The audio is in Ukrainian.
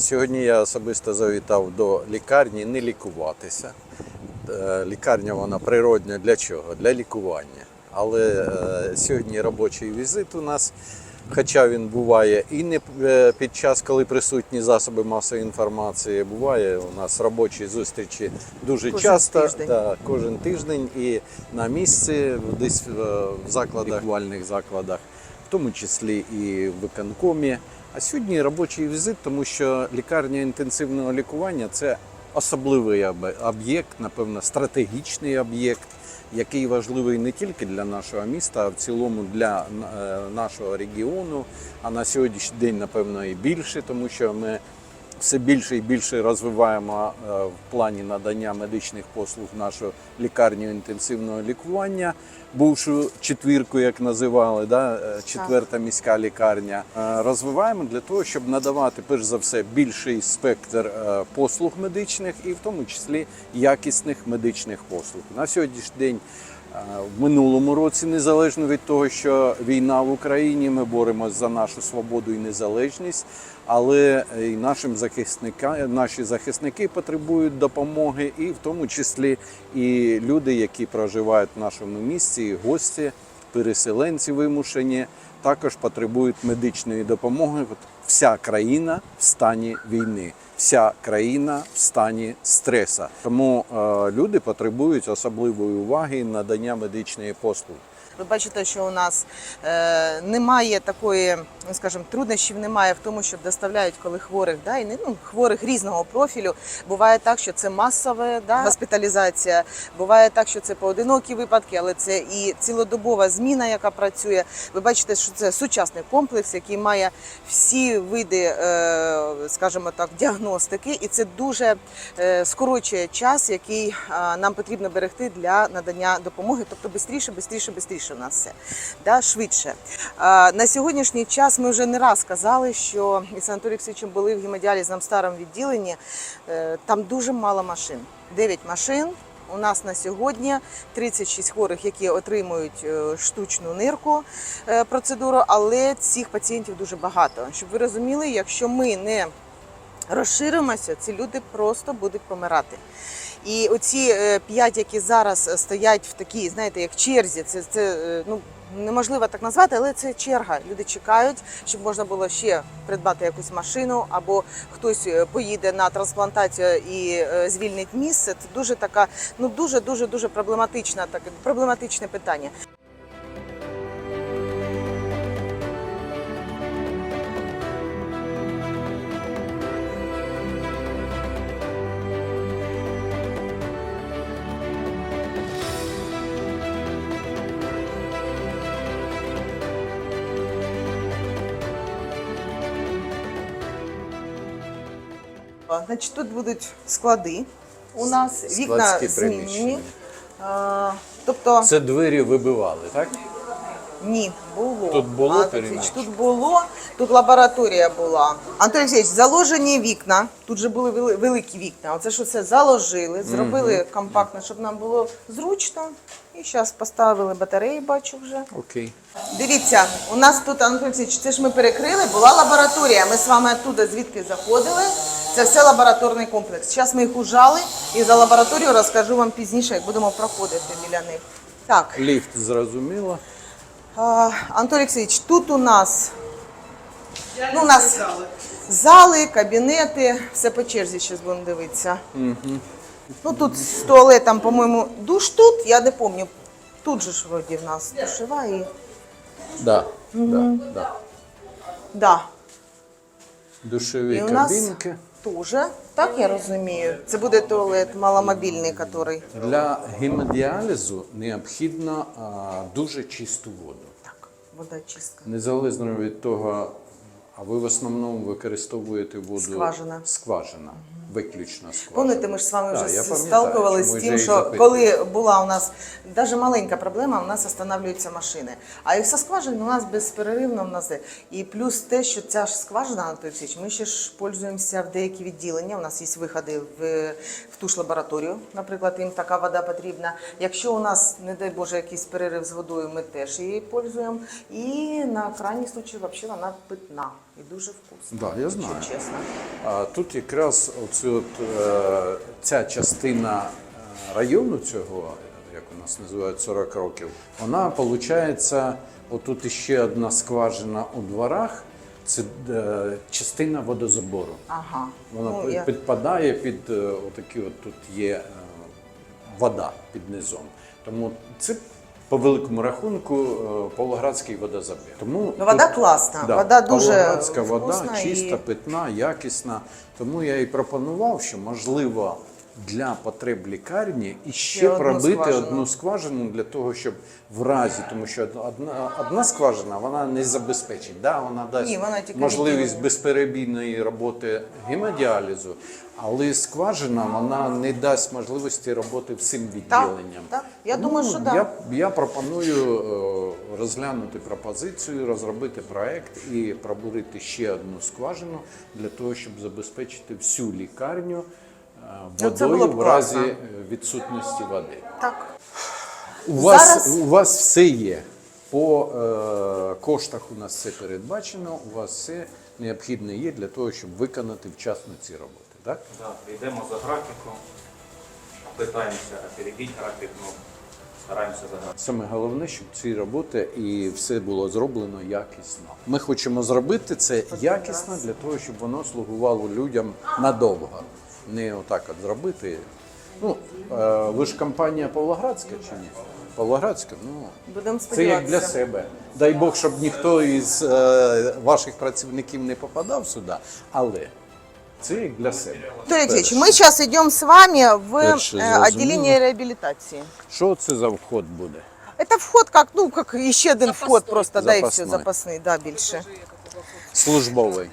Сьогодні я особисто завітав до лікарні не лікуватися. Е, Лікарня вона природня для чого? Для лікування. Але е, сьогодні робочий візит у нас, хоча він буває і не е, під час, коли присутні засоби масової інформації, буває у нас робочі зустрічі дуже Кожен часто, тиждень. Да, кожен тиждень і на місці, десь в закладах, лікувальних закладах, тому числі і в виконкомі. А сьогодні робочий візит, тому що лікарня інтенсивного лікування це особливий об'єкт, напевно, стратегічний об'єкт, який важливий не тільки для нашого міста, а в цілому для е, нашого регіону. А на сьогоднішній день, напевно, і більше, тому що ми все більше і більше розвиваємо е, в плані надання медичних послуг нашу лікарню інтенсивного лікування, бувшу четвірку, як називали, да, е, четверта міська лікарня. Е, Розвиваємо для того, щоб надавати перш за все більший спектр послуг медичних і в тому числі якісних медичних послуг. На сьогоднішній день. Е, В минулому році, незалежно від того, що війна в Україні, ми боремося за нашу свободу і незалежність, але і нашим захисникам, наші захисники потребують допомоги, і в тому числі і люди, які проживають в нашому місті, і гості, переселенці вимушені, також потребують медичної допомоги. Вся країна в стані війни, вся країна в стані стреса. Тому е, люди потребують особливої уваги надання медичної послуги. Ви бачите, що у нас е, немає такої, ну, скажімо, труднощів немає в тому, що доставляють коли хворих, да, і не ну, хворих різного профілю. Буває так, що це масова да, госпіталізація, буває так, що це поодинокі випадки, але це і цілодобова зміна, яка працює. Ви бачите, що це сучасний комплекс, який має всі види, е, скажімо так, діагностики, і це дуже е, скорочує час, який е, нам потрібно берегти для надання допомоги. Тобто швидше, швидше, швидше нас все да, швидше. Е, На сьогоднішній час ми вже не раз казали, що із Анатолієм були в гемодіалізному старому відділенні. Е, Там дуже мало машин. 9 машин. У нас на сьогодні 36 хворих, які отримують е, штучну нирку е, процедуру, але цих пацієнтів дуже багато. Щоб ви розуміли, якщо ми не розширимося, ці люди просто будуть помирати. І оці е, п'ять, які зараз стоять в такій, знаєте, як черзі, це, це е, ну. Неможливо так назвати, але це черга. Люди чекають, щоб можна було ще придбати якусь машину, або хтось е, поїде на трансплантацію і е, звільнить місце. Це дуже така, ну дуже дуже дуже проблематична, так проблематичне питання. Значить, тут будуть склади. У нас вікна змінені. А, Тобто Це двері вибивали, так? ні, було. Тут було Анатолій Тут було, тут лабораторія була. Анатолій Олексійович, заложені вікна. Тут же були великі вікна. Оце що це заложили, зробили компактно, щоб нам було зручно. І зараз поставили батареї, бачу вже. Окей. Дивіться, у нас тут, Анатолій Олексійович, це ж ми перекрили, була лабораторія. Ми з вами оттуда звідки заходили. Це все лабораторний комплекс. Зараз ми їх ужали і за лабораторію розкажу вам пізніше, як будемо проходити біля них. Так, Ліфт зрозуміло. а, Анатолій Олексійович, тут у нас, ну, у нас зали, кабінети, все по черзі зараз будемо дивитися. Ну тут з туалетом, по-моєму, душ тут, я не пам'ятаю. Тут же ж вроді в нас душева і. Да, да, да. Да. Душові І у нас теж, так я розумію. Це буде туалет маломобільний, який. Для гемодіалізу необхідно а, дуже чисту воду. Так, вода чистка. Незалежно від того, а ви в основному використовуєте воду Скважина. скважина. Виключно скважина. Пам'ятаєте, ми ж з вами вже сталкувалися з тим, що коли була у нас навіть маленька проблема, у нас останавливаються машини. А як со скважин у нас безперервно в нас. є. І плюс те, що ця ж скважина, Анатолій Олексійович, ми ще ж пользуємося в деякі відділення. У нас є виходи в, в ту ж лабораторію, наприклад, їм така вода потрібна. Якщо у нас, не дай Боже, якийсь перерив з водою, ми теж її пользуємо. І на крайній случай взагалі вона питна і дуже вкусна. Да, я знаю. чесно. А тут якраз оцю от, е, ця частина е, району цього, як у нас називають 40 років, вона виходить, отут іще одна скважина у дворах, це е, частина водозабору. Ага. Вона Ну, я- підпадає під е, отакі, от тут є е, вода під низом. Тому це по великому рахунку е, Павлоградський водозабір. Тому Ну, вода тут- класна, Да, вода дуже Павлоградська вода і- чиста, питна, якісна. Тому я і пропонував, що можливо для потреб лікарні і ще одну пробити скважину. одну скважину для того, щоб в разі, тому що одна, одна скважина вона не забезпечить. Да, вона дасть Ні, вона можливість відділення. безперебійної роботи гемодіалізу, але скважина вона не дасть можливості роботи всім відділенням. так. Я думаю, що да. я, я пропоную е, розглянути пропозицію, розробити проект і пробурити ще одну скважину для того, щоб забезпечити всю лікарню Ну, водою в разі класно. е, відсутності води. Так. У вас, Зараз- у вас все є. По е, коштах у нас все передбачено, у вас все необхідне є для того, щоб виконати вчасно ці роботи. Так? Так, йдемо за графіком, питаємося опередити графік, ну, стараємося за графіком. Саме головне, щоб ці роботи і все було зроблено якісно. Ми хочемо зробити це якісно для того, щоб воно слугувало людям надовго Не отак от зробити. Ну, е, ви ж компанія Павлоградська чи ні? Павлоградська, ну Будемо це як для сподіватися. себе. Дай Бог, щоб ніхто із е, ваших працівників не попадав сюди, але це як для себе. Анатолий Алексеевич, Перше. мы сейчас идем с вами в Перше, э, зрозуміло. отделение реабилитации. Що це за вход буде? Это вход как, ну, как еще один вход просто, да, и все, Запасной. запасний, да, більше. Службовий.